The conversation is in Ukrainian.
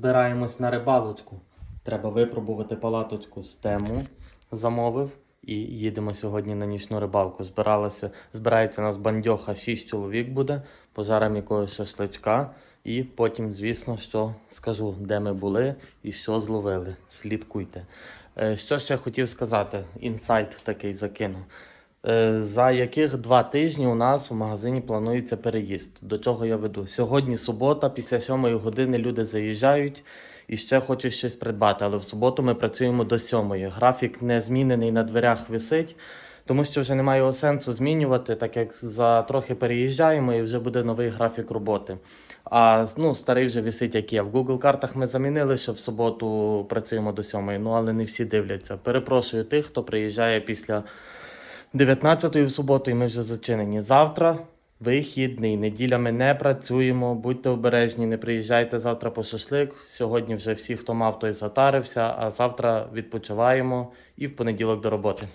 збираємось на рибалочку. Треба випробувати палаточку з тему. Замовив. І їдемо сьогодні на нічну рибалку. Збиралися, збирається нас бандьоха, 6 чоловік буде, пожаром якогось шашличка. І потім, звісно, що скажу, де ми були і що зловили. Слідкуйте. Е, Що ще хотів сказати? Інсайт такий закину. Е, За яких два тижні у нас в магазині планується переїзд. До чого я веду? Сьогодні субота, після сьомої години люди заїжджають і ще хочуть щось придбати. Але в суботу ми працюємо до сьомої. Графік не змінений на дверях висить, тому що вже немає сенсу змінювати, так як за трохи переїжджаємо і вже буде новий графік роботи. А ну, старий вже висить, як є. В Google картах ми замінили, що в суботу працюємо до сьомої, ну але не всі дивляться. Перепрошую тих, хто приїжджає після 19-ї в суботу, і ми вже зачинені. Завтра вихідний. Неділя ми не працюємо. Будьте обережні, не приїжджайте завтра по шашлик. Сьогодні вже всі, хто мав, той затарився, а завтра відпочиваємо і в понеділок до роботи.